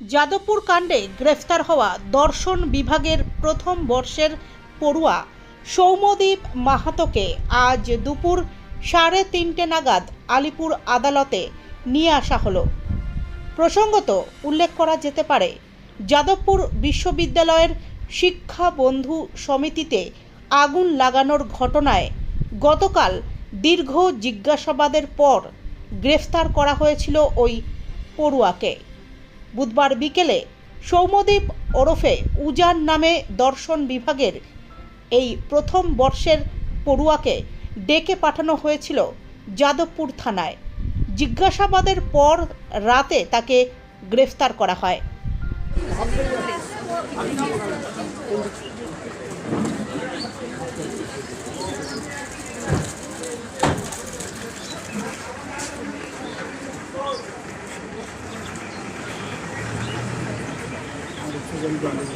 যাদবপুর কাণ্ডে গ্রেফতার হওয়া দর্শন বিভাগের প্রথম বর্ষের পড়ুয়া সৌমদ্বীপ মাহাতোকে আজ দুপুর সাড়ে তিনটে নাগাদ আলিপুর আদালতে নিয়ে আসা হলো। প্রসঙ্গত উল্লেখ করা যেতে পারে, যাদবপুর বিশ্ববিদ্যালয়ের শিক্ষা বন্ধু সমিতিতে আগুন লাগানোর ঘটনায় গতকাল দীর্ঘ জিজ্ঞাসাবাদের পর গ্রেফতার করা হয়েছিল ওই পড়ুয়াকে। বুধবার বিকেলে সৌমদ্বীপ ওরফে উজান নামে দর্শন বিভাগের এই প্রথম বর্ষের পড়ুয়াকে ডেকে পাঠানো হয়েছিল যাদবপুর থানায়। জিজ্ঞাসাবাদের পর রাতে তাকে গ্রেফতার করা হয়। জন্য